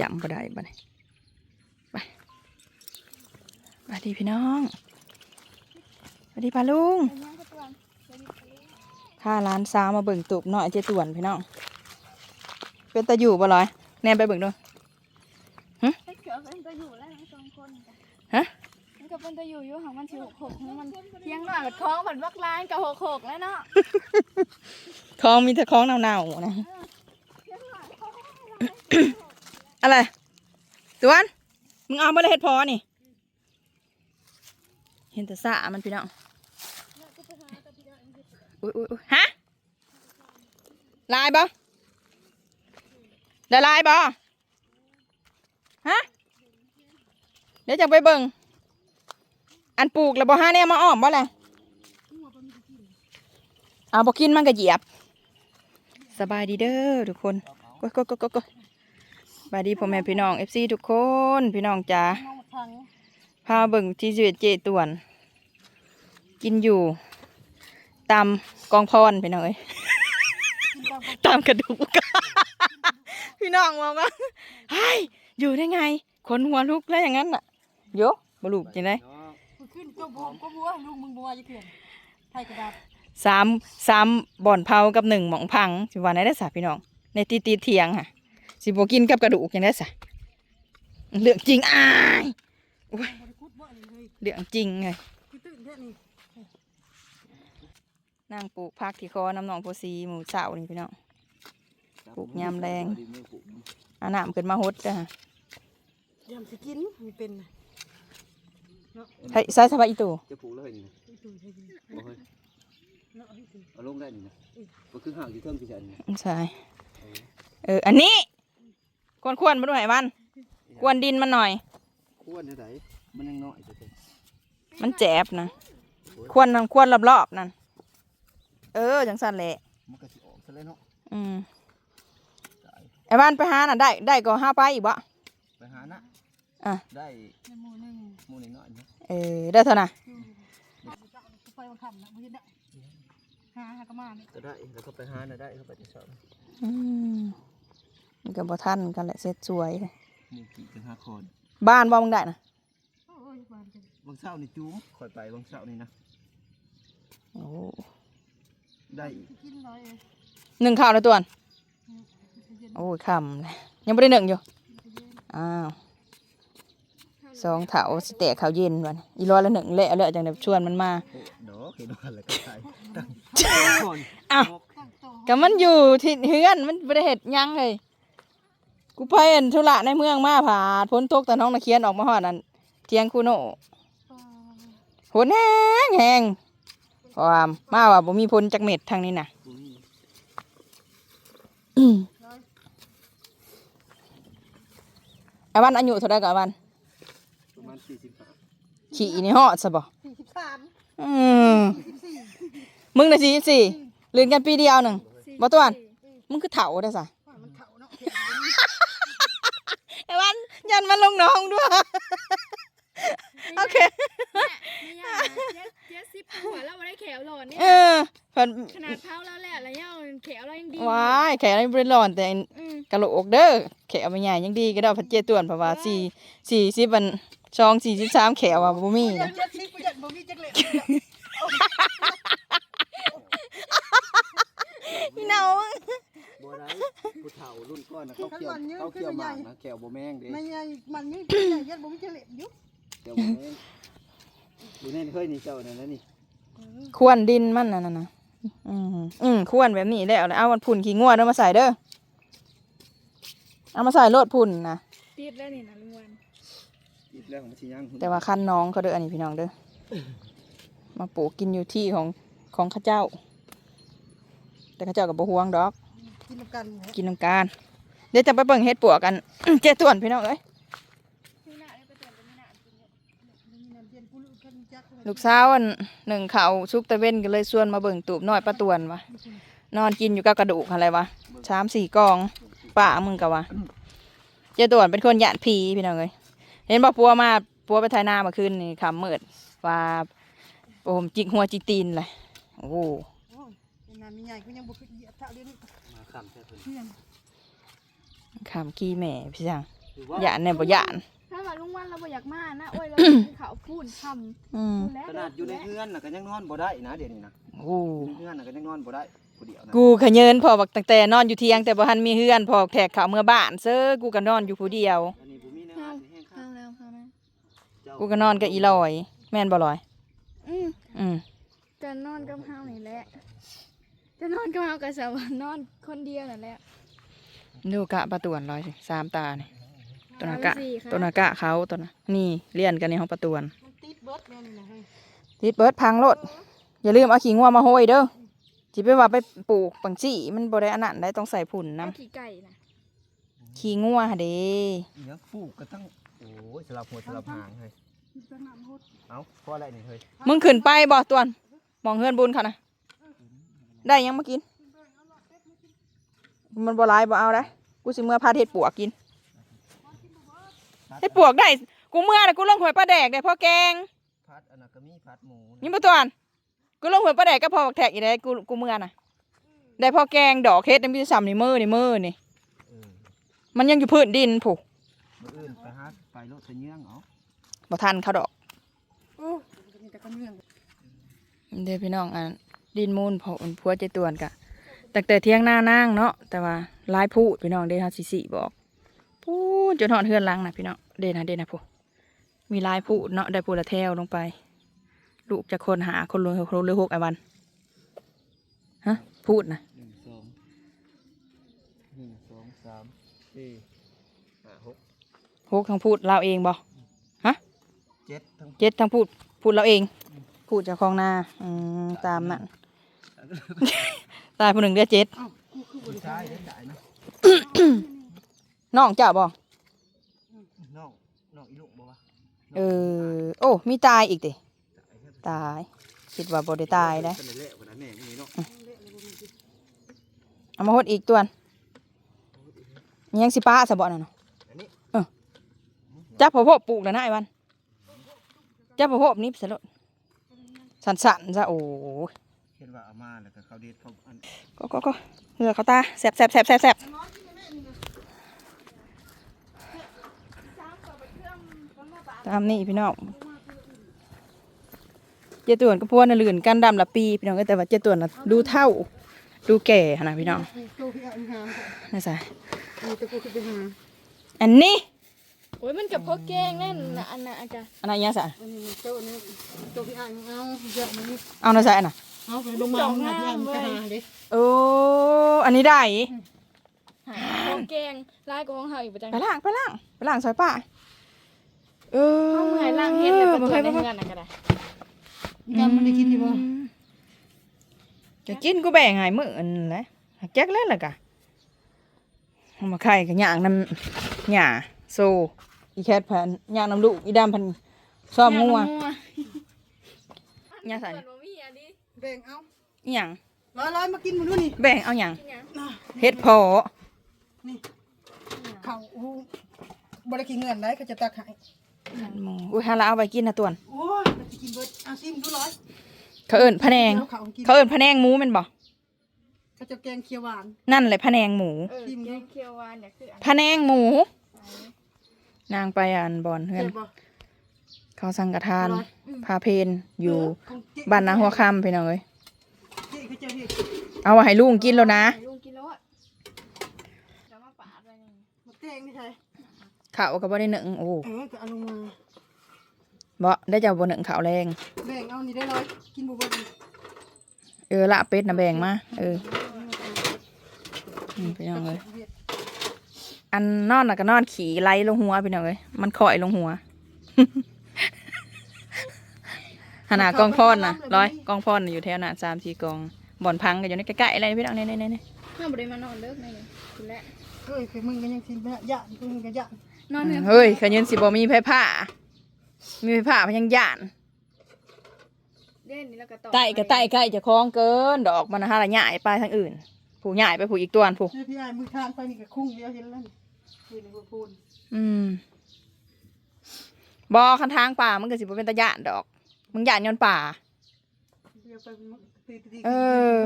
จำก็ได้บัดนี้ไปสวัสดีพี่น้องสวัสดีป้าลุงถ้าร้านซาวมาเบิ่งตูบหน่อยเจ๊ต่วนพี่น้อง เป็นตาอยู่บ่ลอยแนมไปเบิ่งดูถ้าเกิดเป็นตัวอยู่แล้วทั้งสองคนจ้ะฮะมันก็เป็นตัวอยู่อยู่ของมันสิหกหกของมันเพียงหน่อยแบบคล้องแบบบักลายกับหกหกแล้วเนาะคลองมีแต่คลองเน่าๆนะเพียงหน่ อยคล้องอะไรตวนมึงเอามาเลยเฮ็ดพอนี่ เห็นแต่สะมันพี่น้องอุ้ยอุ้ยอุ๊ยฮะลายบ่ได้ลายบ่ฮะเดี๋ยวจะไปเบิ่งอันปลูกแล้วบ่ห้าเนี่ยมาอ้อมบ่แหละเอาบ่กินมันก็เหยียบ สบายดีเด้อทุกคนกดกดกดกดกดส บายดีพ่อแม่พี่น้อง FC ทุกคนพี่น้องจ๋ามองทางพาเบิ่งที่ชีวิตเจต่วน กินอยู่ ตามกองพรพี่น้องเอ้ยตามกระดูกพี่น้องบอกว่าเฮ้ยอยู่ได้ไงคนหัวลุกแล้วอย่างนั้นน่ะโยบลูกจังไดขึ้นตัวบวมก็บัวลุงมึงบัวจะเขื่อนไทยกระดาษสามสามบ่อนเผากับหนึ่งหมองพังสิว่าไหนได้อสะพี่น้อง ในตีตีเทียงค่ะ สิบกินกับกระดูกอย่างได้สะเรื่องจริงอ้ายโอ้ยบริคุดบ่นี่เลยเรื่องจริงไงคือตื่นแค่นี้นั่งปลูกผักที่คอน้ำหนองโพสีหมูเสานี่พี่น้องปลูกยามแรงเอาน้ำขึ้นมาหดจ้ะยำสิกินมีเป็นใส่ใส่สบายอีตูจะปลูกเลยนี่นะอีตู่ไทยดีบ่เฮ้ยเนาะอีตู่เอาลงได้นี่นะมันคือห่างที่เทิงที่ฉันนี่ใช่เอออันนี้ค วรควรมาด้วยมันกวนดินมันหน่อย ควรเท่าไหร่มันยังน้อยจะเต็มมันแจบนะควรควรรอบๆนั่นเออจังสันแหละมันก็สิออกซะแล้วเนาะอืมไอ้บ้านไปหาน่ะได้ได้ก็ห้าไปอีกบ่ไปหานะอะได้ในหมู่หนึ่งหมูน้อยๆนะเออได้เท่าน่ะไฟมันขับนะมึงเห็นได้หาหากระมาเนี่ยก็ได้แล้วก็ไปหาน่ะได้เข้าไปที่สอบอืม มันก็บ่ทันกันแหละเสร็จสวยเลยมีกี่เป็นห้าคนบ้านบ่มึงได้นะโอ้ยบานกันบางเช้านี่จูงคอยไปบางเช้านี่นะโอ้ได้อีกกินร้อยเองหนึ่งข้าวแล้วตัวนเย็นโอ้ยคำเลยยังไม่ได้หนึ่งอยู่อ้าวสองเถาสเตะข้าวเย็นวันอีร้อยละหนึ่งเละเลยจังเดี๋ยวชวนมันมา โอ้ดอกเห็นว่าอะไรก็ได้ตั้งคนอ้าวตั้งโตก็มันอยู่ที่เฮือนมันไม่ได้เห็ดหยังเลย กูไปเห็นธุระในเมืองมาผ่าดพ้นตกแต่น้องตะเคียนออกมาหอดนั่นเทียงคูโน่ฝนแห้งแห้งความมาว่าบ่มีพ้นจักเม็ดทางนี้น่ะกูนี่ไอ้วันอายุเท่าไรกับไอ้วันประมาณสี่สิบห้าขี่ในหอดซะบ่สี่สิบสามอืมมึงน่ะสี่สี่ลืนกันปีเดียวหนึ่งบ่ตัวนมึงคือเถาได้ซะ ว่ามันเข่าเนาะ ไอ้วัน ยันมันลงน้องด้วย โอเคไม่ยากนะเจ็ดสิบหัวแล้วมาได้แขวหลอนเนี่ย เออเพิ่นขนาดเท้าแล้วแหละแล้วเนี่ยแขวเรายังดีว้ายแขนนี่บ่ได้ร้อนแต่อืมกะโหลกเด้อแขวมันใหญ่ยังดีก็ได้พัดเจตวนเพราะว่าสี่สี่สิบมันช่องสี่สิบสามแขวอะบ่มีนะเจ็ดสิบกูจะบ่มีจักเล็บพี่น้อง บัวไรผู้เฒ่ารุ่นก้อนนะเขาเกี่ยวเขาเกี่ยวหมากนะแขวบ่แมงเด้มันยังมันนี่ใหญ่ยันบ่มีจักเล็บอยู่แขวบ่แมงดูแน่นเคยนี่เจ้านั่นนะนี่ควรดินมันน่ะนะนะอืมอืมควรแบบนี้แล้วเอามันพุ่นขี้งัวเด้อมาใส่เด้อเอามาใส่โลดพุ่นนะติดแล้วนี่นะลุงวันอีกแล้วของมันสิยังแต่ว่าคันน้องเขาเด้ออันนี้พี่น้องเด้อมาปลูกกินอยู่ที่ของของข้าเจ้า แต่ข้าเจ้ากับบ่ห่วงดอก กินกันกินน้ำการเดี๋ยวจะไปเบิ่งเฮ็ดปวกกัน เจ๊ต่วนพี่น้องเอ้ยมีหน้าได้ไปเติมมีหน้ากินเนี่ยมีน้ำเย็นกูรู้กันจักลูกสาวอันหนึ่งเขาวชุกตะเว้นก็เลยชวนมาเบิ่งตูบน้อยป้าตวนวะนอนกินอยู่กับกระดูกอะไรวะชามสี่กองป่ามึงกะวะเจ๊ต่วนเป็นคนหยาดผีพี่น้องเอ้ยเห็นบ่ปัวมาปัวไปถ่ายนาเมื่อคืนนี่คำมืดว่าผมจิกหัวจิกตีนเลยโอ้โห โอ้ยงานมีใหญ่กูยังบ่เคยเหยียบเท่าเรื่องนี้มาคำแค่เพิ่นเพียงคำขี้แม่พี่จังหรือว่าหยานเนี่ยบ่หยานถ้ามาลุงวันเราบ่อยากมานะโอ้ยเรากินข้าวพูนทอืมำแล้วขนาดอยู่ในเฮือนน่ะก็ยังนอนบ่ได้นะเดี๋ยวนี้นะโอ้อยู่ในเฮือนน่ะก็ยังนอนบ่ได้ผู้เดียวนะกูขะเยินพอบักตั้งแต่นอนอยู่เทียงแต่บ่ทันมีเฮือนพอแขกเขาเมื่อบ้านเซ้อกูก็นอนอยู่ผู้เดียว อันนี้บ่มีแนวอาหารสิแห้งข้าข้าววแล้วข้าวแล้วเจ้ากูก็นอนกับอีลอย แม่นบ่ลอย อืมอืม จะนอนกับเฮานี่แหละจะ นอนกับเฮากับสาวานอนคนเดียวนั่นแหละดูกะประตวนลอยสิสามตานี่ตัวนักกะเอาไปสิค่ะตัวนักกะเขาตัวน่ะนี่เลี่ยนกันในห้องประตวนมันติดเบิดแม่นี่นะเฮ้ยติดเบิดพังโลดอย่าลืมเอาขี้งัวมาโหยเด้อสิไปว่าไปปลูกปังจี้มันบ่ได้อันนั้นได้ต้องใส่ผุ่นเอาน้ำขี้ไก่นะขี้งัวหั่นเด้อีหยังปลูกก็ตั้งโอ้ยสลับหัวสลับหางเฮ้ยสนามฮดเอ้าเพราะอะไรนี่เฮ้ยมึงขึ้นไปบ่ตวนมองเฮือนบุญเขานะ ได้ยังมากิน มันบ่หลายบ่เอาได้กูสิเมื่อพาเฮ็ดปวกกินเฮ็ดปวกได้ กูเมื่อน่ะกูลงหวยปลาแดกได้พ่อแกงพัดอันนั้นก็มีพัดหมูนี่บ่ตวนกูลงหวยปลาแดกก็พอบักแทกอีได้กูกูเมื่อน่ะ ได้พ่อแกงดอกเฮ็ดนี่มีแต่ซ้ำนี่มือนี่มือนี่เออมันยังอยู่พื้นดินผู้มื้ออื่นไปหาไปโลดตะเยื้องเอาบ่ทันเขาดอกโอ้มีแต่กำเนื่องเด้อพี่น้องอัน ดินมูลพออันผัวใจตวนกะตั้งแต่เที่ยงหน้านางเนาะแต่ว่าหลายผู้พี่น้องเด้เฮาสิสิบอกพูดจนฮอดเฮือนหลังน่ะพี่น้องเด้นะเด้นะผู้มีหลายผู้เนาะได้ผู้ละแถวลงไป ลูกจะคนหาคนรวยคนรวยหกไอ้วันฮะพูดนะหนึ่งสองหนึ่งสองสามสี่ห้าหกหกทั้งพูดเราเองบ่เจ็ดทั้งเจ็ดทั้งพูดพูดเราเองพูดเจากของหน้าอืมตามนั่น ตายผู้หนึ่งเดือเจ็ดผู้ชายได้ได้นะน้องเจ้าบ่น้องน้องอีลูกบ่วะเออ โอ้ มีตายอีกติตาย คิดว่าบ่ได้ตายนะเป็นเละๆวันนั้นแม่นี่เนาะเอามาหดอีกตัวนยังสิป้าสะบ่นั่นน่ะอันนี้จับพ่อพบปลูกแล้วนะไอ้วันจับพ่อพบนี้สะลดสันๆซะโอ้ยเห็ นว่าเอามาแล้วก็เขาเด็ดเขาอันก็ก็ก็เหลือเขาตาแสบแสบแสบแสบแสบตามนี่พี่น้องเจตวนกับพวกน่ะลื่นกันดำละปีพี่น้องเอ้ยแต่ว่าเจตวนน่ะดูเท่า ดูแก่หั่นนะพี่น้องโตพี่อ่างหานี่ใส่มีตะกูขึ้นไปหาอันนี้โอ้ยมันกับพ่อแกงนั่นน่ะอันน่ะอากาอันนั้นยังใส่อันนี้มันโตนี่โตพี่อ่างเอาเยอะมันนี่เอาหน่อยใส่อันน่ะ เอาไปลงมาเอาหน้าพี่อ่างมันก็หาเด้โอ้อันนี้ได้หาพ่อแกงลายกองเฮาอีกประจังไปล่างไปล่างไปล่างซอยป้าเออเฮาเมื่อยล่างเฮ็ดแล้วก็บ่เกิเคดยในบ่เคเฮืยอนน่ะก็ได้ยังมันได้กินดีบ่จะกินกูแบ่งใหายมื้ออันแหละแจ๊กเล่นล่ะกะเอามาไข่กับย่างน้ำหญ้าโซอีแคทพันย่างน้ำลูกอีดำพันชอบงัวย่าใส่เปิดบ่มีอันนี้ แบ่งเอาอีหยังร้อยร้อยมากินมันด้วยนี่แบ่งเอาหยังกินหยังเฮ็ดพอนี่เขาอู้บริกินเงินได้เขาจะตักให้หมูอุ้ยฮาละเอาไปกินนะตวนโอ้ยมันจะกินเบิดเอาซิมดูร้อยเขาเอิ้นพะแนง เขากินเขาเอิ้นพะแนงหมูแม่นบ่เขาจะแกงเขียวหวานนั่นแหละพะแนงหมูเออแกงเขียวหวานเนี่ยคืออันพะแนงหมู นางไปอ่านบอนเพื่อน เจ็บบ่เขาสังกทานร้อยพาเพนอยู่ของเจ๊บ้านนาหัวค่ำพี่น้องเอ้ยเจ๊เขาเจอที่เอาไว้ให้ลุงกินแล้วนะลุงกินแล้วอะจะมาปาดไว้นี่มาแกงนี่ใช่ข้าวก็บ่ได้หนึ่งโอ้เออก็เอาลงมาบ่ได้เจ้าบ่หนึ่งข้าวแรงแบ่งเอานี่ได้ร้อยกินบ่เบ่ดีเออละเป็ดนะแบ่งมาเออนี่พี่น้องเอ้ยอันนอนน่ะก็นอนขี่ไหลลงหัวพี่น้องเอ้ยมันคอยลงหัว ขนาดกองพอนน่ะร้อยกองพอนน่ะอยู่แถวน่ะสามสี่กองบ่อนพังก็อยู่ในใกล้ๆอะไรพี่น้องนี่นี่นี่ห้ามบ่ได้มานอนเลิกในนี่คุณแหละเฮ้ยคือมึงก็ยังกินไปละยะคือมึงก็ยะนอนเฮือนเฮ้ยขยินสิบ่มีไผผ้า มีไผผ้าพยังย่านเล่นนี่แล้วก็ต่อไต่ก็ไต่ไก่จะคล้องเกิน ดอกมันหาละหย่ายไปทางอื่น ผูกหย่ายไปผูกอีกตัวผูกเฮ้ยพี่ไอ้มือทานไปนี่ก็คุ้งเดียวเห็นแล้วนี่นี่นี่บ่พูนอืมบอคันทางป่ามันก็สิบ่เป็นตะย่านดอก มึงย่านย้อนป่าเดียวไปมันตีตีเออ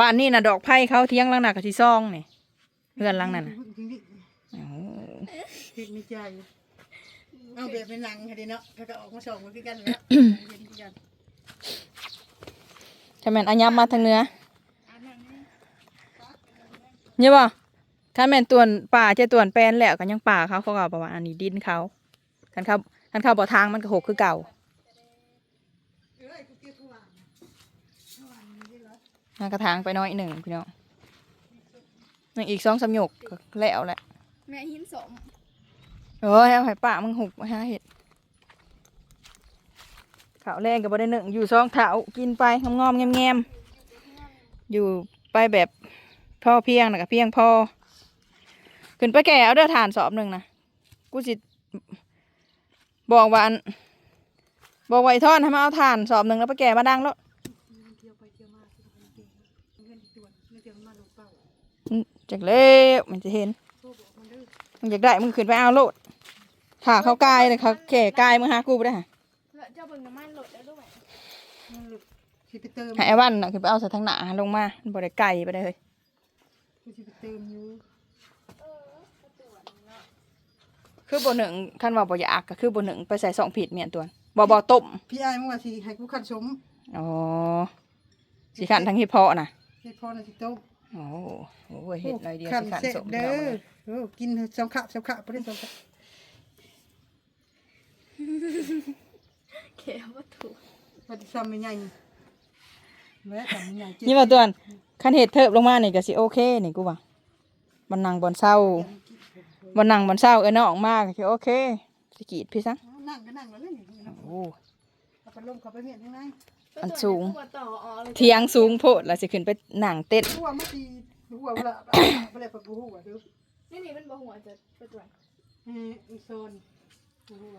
บ้านนี่น่ะดอกไผ่เขาเที่ยงหลังน่ะกะสิซองนี่เพื่อนหลังนั่นน่ะโอ้โหเฮ็ดในใจเอาแบบเป็นหนังค่ะดิเนาะเขาก็ออกมาส่งมาคือกันแล้วเห็นคือกันถ้าแม่นอัญญามาทางเหนือเนี่ยบ่ถ้าแม่นตวนป่าเจะตวนแปลนแล้วก็ยังป่าเขาเขาก็บอกว่าอันนี้ดินเขาคันเขาคันเขาบ่ทางมันก็หกคือเก่า เอ้ยกูเกี่ยวทุกวัน มากระถางไปน้อยหนึ่งพี่น้องยังอีกสองสามหยกก็แล้วแหละแม่หินสมโอ้ยเอาไผ่ป่ามึงหุบมาหาเห็ดข้าวแรงกับบ่ได้หนึ่งอยู่ซองเถากินไปงอมๆแงมๆอยู่ไปแบบพ่อเพียงนะกับเพียงพอขึ้นไปแก่เอาเด้อทานสอบหนึ่งนะกูสิบอกว่าอันบอกไว้ทอนให้มาเอาทานสอบหนึ่งแล้วไปแก่มาดังแล้ว จากเล็วมันจะเห็นโทรบอกมันเด้อมึงอยากได้มึงขึ้นไปเอาโลดถ้าเขากายเลยเขาแก่กายมึงหากูไปได้หะแล้วเจ้าเบิ่งน้ำมันหลดแล้วด้วยเงินลูกสิไปเติมให้ไอ้วันน่ะขึ้นไปเอาใส่ทางหน้าลงมามันบ่ได้ไกลไปได้เลยกูสิไปเติมอยู่คือบ่หนึ่งคันว่าบ่อยากก็คือบ่หนึ่งไปใส่สองผิดเมียนตัวบ่บ่ต้มพี่อ้ายมึงว่าสิให้กูขันสมอ๋อสิขันทั้งที่เพาะน่ะเฮ็ดพอน่ะสิโต๊ะ โอ้โหเฮ็ดหน่อยเดียวขันสิขันเสร็จสมเด้เด้ออโอ้กินสองขะสองขะบ่ได้สองขะเขียววัตถุว่าสิซ้ำไม่ใหญ่แม่ซ้ำไม่ใหญ่เจ็บนี่ว่าตัวคันเฮ็ดเทิบลงมานี่ก็สิโอเคนี่กูว่าบ่นั่งบ่อนเศร้าบ่นั่งบ่อนเศร้าเอ้ยน้องมากก็สิโอเคสิกรีดพี่ซะนั่งก็นั่งแล้วเล่นอย่างนี้เนาะโอ้เอาพัดลมเข้าไปเมียนข้างใน อันสูงตัวต่ออ๋อเลยเทียงสูงโพดแล้วสิขึ้นไปนั่งเต้นหัวมันสิหัวเวลาบ่ได้ปะกูหัวเด้อนี่นี่มันบ่หัวจะประตวนเอออีโซนกูหัว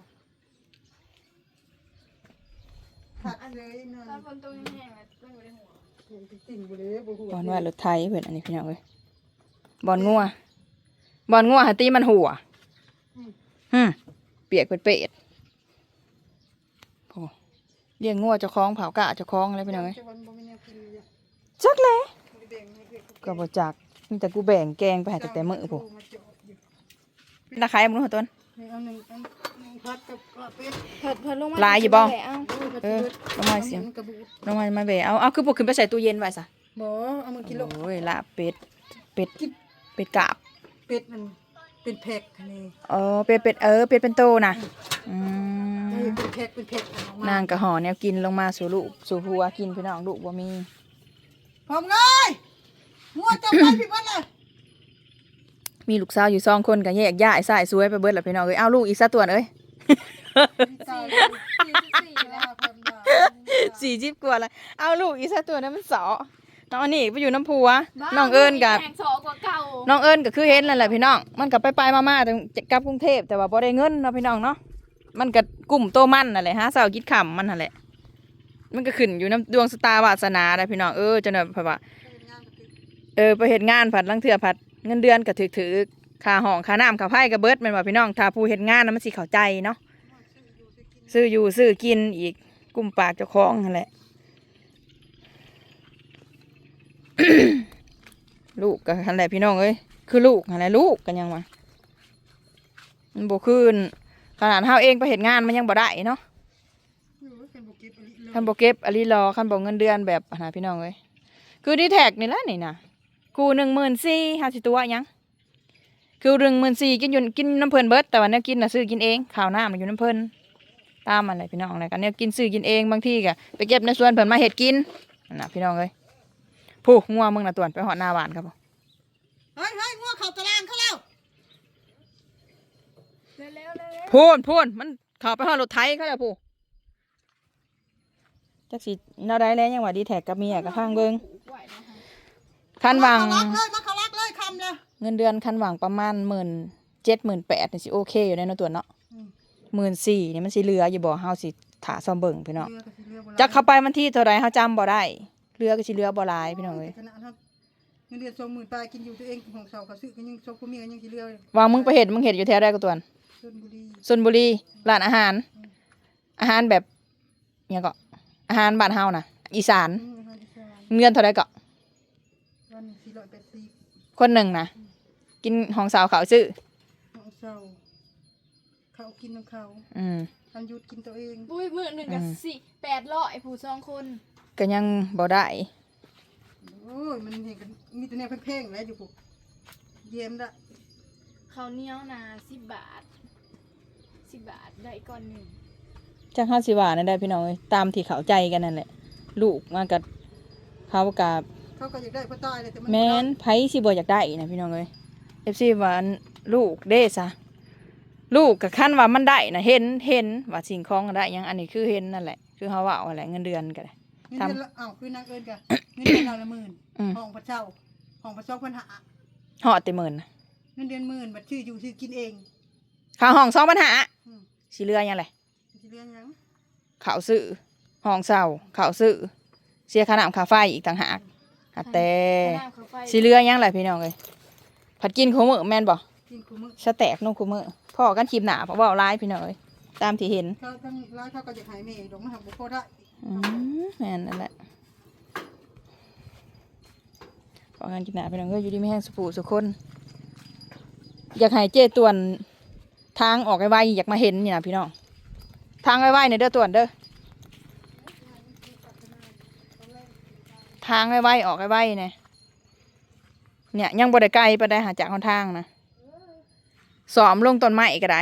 ผัดเลยเนาะตอนฝนตกแห้งๆแล้วมันบ่ได้หัวติ่งบ่เลยบ่หัวบอลว่ารถไทยเพื่อนอันนี้พี่น้องเอ้ยบอลงัวบอลงัวหาตีมันหัวฮึมเปียกเป็นเป็ดโอ้ เลี้ยงงัวเจ้าของเผากะเจ้าของอะไรพี่น้องเอ้ยจะวันบ่มีแนวกินเลยจักเลยบ่ได้แบ่งให้เกิดก็บ่จักมีแต่กูแบ่งแกงไปให้แต่แต่มื้อพวกมาเจาะอยู่ราคายมึงหัวต้นให้เอาหนึ่งอันหนึ่งพัดกับกระเป็ดเพิ่นเพิ่นลงมาลายอยู่บ่เอ้าเออลงมาเสียงกระบูดลงมามาแบะเอาเอาคือบ่ขึ้นไปใส่ตู้เย็นไว้ซะบ่เอามากินโลโอ้ยลาบเป็ดเป็ดเป็ดกาบ เป็ดมันเป็นแพ็คนี่อ๋อเป็ดเป็ดเออเป็ดเป็นโตน่ะอืเอมอ เป็นแพ็คเป็นแพ็คเอามนางกะห่อแนวกินลงมาสู่ลูกสู่ผัวกินพี่น้องลูกบ่มีพร้อมเลยงัวจับไปพี่พัดเลยมีลูกสาวอยู่สองคนก็แยกย้ายสายสวยไปเบิดแล้วพี่น้องเอ้ยเอาลูกอีกสักตัวเอ้ยตายสี่แล้วพันบาทสี่จิบกว่าแล้วเอาลูกอีกสักตัวนั้นมันสอน้องอันนี้ไปอยู่น้ำผัวน้องเอิญกับ แข่งสอกว่าเก่าน้องเอิญก็คือเห็นนั่นแหละพี่น้อง มันก็ไปไปๆมาๆแต่กลับกรุงเทพแต่ว่าบ่ได้เงินเนาะพี่น้องเนาะ มันก็กลุ่มโตมันนั่นแหละฮะสาวกิดขำมันนั่นแหละ มันก็ขึ้นอยู่น้ำดวงสตาวาสนาได้พี่น้องเออจนแบบว่าเออไปเฮ็ดงานผัดลังเถื่อผัดเงินเดือนก็ถือถือค่าห้องค่าน้ำค่าไฟก็เบิดแม่นว่าพี่น้องถ้าผู้เฮ็ดงานนะมันสิเข้าใจเนาะซื้ออยู่ซื้อกินอีกกลุ่มปากเจ้าของนั่นแหละลูกกันแหละพี่น้องเอ้ยคือลูกนั่นแหละลูกกันยังวะมันบ่คืน ขนาดเฮาเองไปเฮ็ดงานมันยังบ่ได้เนาะคันบ่เก็บอลีรอคันบ่เงินเดือนแบบอันนะพี่น้องเอ้ยคือดีแท็กนี่แหละนี่นะกูหนึ่งหมื่นสี่ห้าสิตัวหยังคือหนึ่งหมื่นสี่กินอยู่กินน้ำเพลินเบิดแต่ว่าเนี่ยกินน่ะซื้อกินเองข้าวหน้ามันอยู่น้ำเพลินตามอะไรพี่น้องอะไรกันเนี่ยกินซื้อกินเองบางทีก็ไปเก็บในสวนเพิ่นมาเห็ดกินนั่นนะพี่น้องเอ้ยผู้งัวมึงน่ะตวนไปหอดหน้าหวานครับผมเฮ้ยเฮ้ยงัวเข่าตารางเขาแล้ว เร็วๆเร็ว พูนพูนมันเขับไปหอดรถไถเขาแล้วผู้จักสิเนาได้แล้วยังว่าดีแท็กกับเมียกับข้างเบิงๆไหวนะคะคันหวังมาเขารักเลยมาเขารักเลยคำเลยเงินเดือนคันหวังประมาณหมื่นเจ็ดหมื่นแปดนี่สิโอเคอยู่ในเนาะตัวเนาะหมื่นสี่นี่มันสิเหลืออยู่บ่เฮาสิถาซ่อมเบิ่งพี่น้องเรือก็สิเรือโบราณจักเข้าไปมันที่เท่าไรเฮาจำบ่ได้เรือก็สิเรือบ่หลายพี่น้องเอ้ยขนาดนั้นเงินเดือนสองหมื่นปลายกินอยู่ตัวเองของเสาเขาซื้อกันยังสองคนเมียยังสิเรือเลยว่ามึงไปเฮ็ดมึงเฮ็ดอยู่แถวใดก็ตวนช ลบุรีชลบุรีร้านอาหาร อาหารแบบหยังก็อาหารบ้านเฮาน่ะอีสานอืมอาหารอีสานเงินเท่าไรก็วันสี่ร้อยแปดสิบคนหนึ่งน่ะกินของสาวเขาวซื้อของสเศร้าเขากินของเขาอืมอันหยุดกินตัวเองปุ้ยมือหนึ่งกับอืม สี่แปดร้อยผู้สองคนก็ยังบ่ได้ โอ้ยมันเห็นกันมีแต่แนวเพ่งๆแล้วอยู่ปุ๊บเยี่ยมละข้าวเหนียวนาสิบบาท สิบบาทได้ก้อนหนึ่งจักห้าสิบาทนั่นได้พี่น้องเอ้ยตามที่เข้าใจกันนั่นแหละลูกมากับเขากับเขาก็อยากได้พ่อตายเลยแต่มันแม่นไผสิบ่อยากได้นะพี่น้องเอ้ย FC ว่าอันลูกเด้ซะลูกกับขั้นว่ามันได้นะเห็นเห็นว่าสิ่งของได้หยังอันนี้คือเห็นนั่นแหละคือเฮาว่าเอาแหละเงินเดือนก็ได้ เงินเดือนละอ้าวคือนางเอิญกันเงินเดือนเราละหมื่นอืม ห้องพระเจ้าห้องพระเจ้าพันหาฮอดแต่หมื่นน่ะเงินเดือนหมื่นบัตรชื่ออยู่ชื่อกินเอง ค่าห้อง2ปัญหาอืม สิเหลือหยังแหละสิเรียนหยังข้าวซื้อห้องเช่าข้าวซื้อเสียค่าน้ำค่าไฟอีกต่างหากหาแต่ค่าน้ำค่าไฟสิเหลือหยังแหละพี่น้องเอ้ยผัดกินคู่มื้อแม่นบ่กินคู่มือสแต็กนมคู่มื้อพ่อกันคลิปหน้าเพราะว่าหลายพี่น้องเอ้ยตามที่เห็นเขาทั้งร้านเขาก็จะขายเมย์ดอกมาทำบุฟเฟ่ได้อืมแม่นนั่นแหละพอกันกินหนาพี่น้องก็อยู่ดีไม่แห้งสุปูสุคนอยากให้เจ้ตวน ทางออกไวๆอยากมาเห็นนี่นะพี่น้อง ทางไวๆในอยเด้อตวนเด้อ ทางไวๆออกไวๆเนี่ยเนี่ยยังบ่ได้ไกลไปได้หาจากคนทางนะสอมลงต้นไม้ก็ได้